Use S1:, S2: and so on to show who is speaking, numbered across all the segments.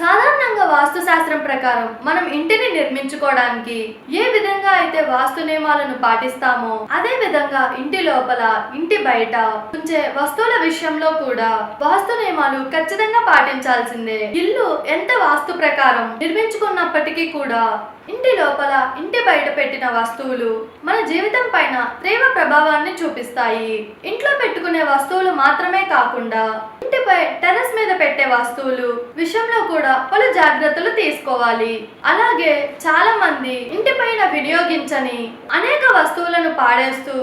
S1: సాధారణంగా వాస్తు శాస్త్రం ప్రకారం మనం ఇంటిని నిర్మించుకోవడానికి ఏ విధంగా అయితే వాస్తు నియమాలను పాటిస్తామో అదే విధంగా ఇంటి లోపల ఇంటి బయట ఉంచే వస్తువుల విషయంలో కూడా వాస్తు నియమాలు ఖచ్చితంగా పాటించాల్సిందే. ఇల్లు ఎంత వాస్తు ప్రకారం నిర్మించుకున్నప్పటికీ కూడా ఇంటి లోపల ఇంటి బయట పెట్టిన వస్తువులు మన జీవితం పైన తీవ్ర ప్రభావాన్ని చూపిస్తాయి. ఇంట్లో పెట్టుకునే వస్తువులు మాత్రమే కాకుండా ఇంటిపై టెర్రస్ మీద పెట్టే వస్తువులు విషయంలో కూడా పలు జాగ్రత్తలు తీసుకోవాలి. అలాగే చాలా మంది ఇంటి పైన వినియోగించని అనేక వస్తువులను పాడేస్తూ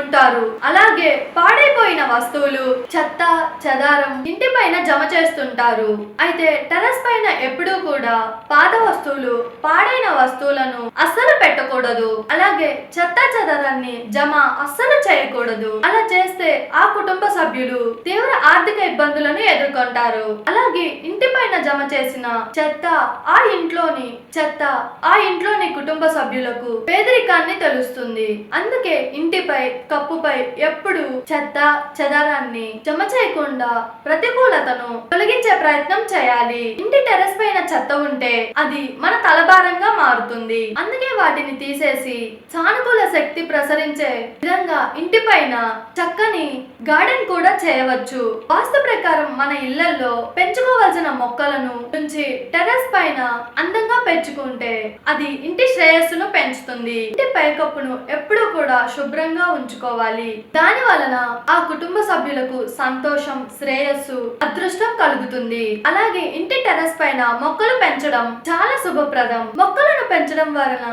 S1: ఉంటారు. అలాగే పాడైపోయిన వస్తువులు చెత్త చెదారం ఇంటి పైన జమ చేస్తుంటారు. అయితే టెర్రస్ పైన ఎప్పుడూ కూడా పాత వస్తువులు పాడైన వస్తువులను అస్సలు పెట్టకూడదు. అలాగే చెత్త చెదారాన్ని జమ అస్సలు చేయకూడదు. అలా చేస్తే ఆ కుటుంబ సభ్యులు తీవ్ర ఆర్థిక ఇబ్బందులను ఎదుర్కొంటారు. అలాగే ఇంటి పైన జమ చేసిన చెత్త ఆ ఇంట్లోని చెత్త ఆ ఇంట్లోని కుటుంబ సభ్యులకు పేదరికాన్ని తెలుస్తుంది. అందుకే ఇంటిపై కప్పుపై ఎప్పుడు చెత్త చెదారాన్ని జమ చేయకుండా ప్రతికూలతను తొలగించే ప్రయత్నం చేయాలి. ఇంటి టెర్రస్ పైన చెత్త ఉంటే అది మన తలభారంగా మారుతుంది. అందుకే వాటిని తీసేసి సానుకూల శక్తి ప్రసరించే విధంగా ఇంటి పైన చక్కని గార్డెన్ కూడా చేయవచ్చు. వాస్తు ప్రకారం మన ఇళ్ళలో పెంచుకోవాల్సిన మొక్కలను నుంచి టెర్రస్ పైన అందంగా పెంచుకుంటే అది ఇంటి శ్రేయస్సును పెంచుతుంది. ఇంటి పైకప్పును ఎప్పుడూ కూడా శుభ్రంగా ఉంచుకోవాలి. దాని వలన ఆ కుటుంబ సభ్యులకు సంతోషం శ్రేయస్సు అదృష్టం కలుగుతుంది. అలాగే ఇంటి టెర్రస్ పైన మొక్కలు పెంచడం చాలా శుభప్రదం. మొక్కలను పెంచడం వలన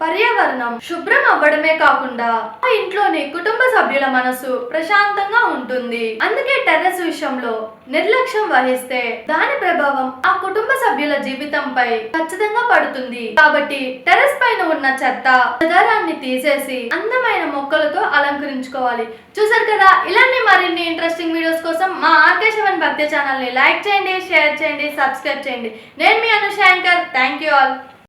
S1: పర్యావరణం శుభ్రం అవ్వడమే కాకుండా ఆ ఇంట్లోని కుటుంబ సభ్యుల మనసు ప్రశాంతంగా ఉంటుంది. అందుకే టెర్రస్ విషయంలో నిర్లక్ష్యం వహిస్తే దాని ప్రభావం ఆ కుటుంబ సభ్యుల జీవితంపై ఖచ్చితంగా పడుతుంది. కాబట్టి టెర్రస్ పైన ఉన్న చెత్త చెదారాన్ని తీసేసి అందమైన మొక్కలతో అలంకరించుకోవాలి. చూసారు కదా? ఇలాంటి మరిన్ని ఇంట్రెస్టింగ్ వీడియోస్ కోసం మా ఆర్కేశవన్ భక్తి ఛానల్ని లైక్ చేయండి షేర్ చేయండి సబ్స్క్రైబ్ చేయండి. నేను మీ అనుశాంకర్ థ్యాంక్ యూ ఆల్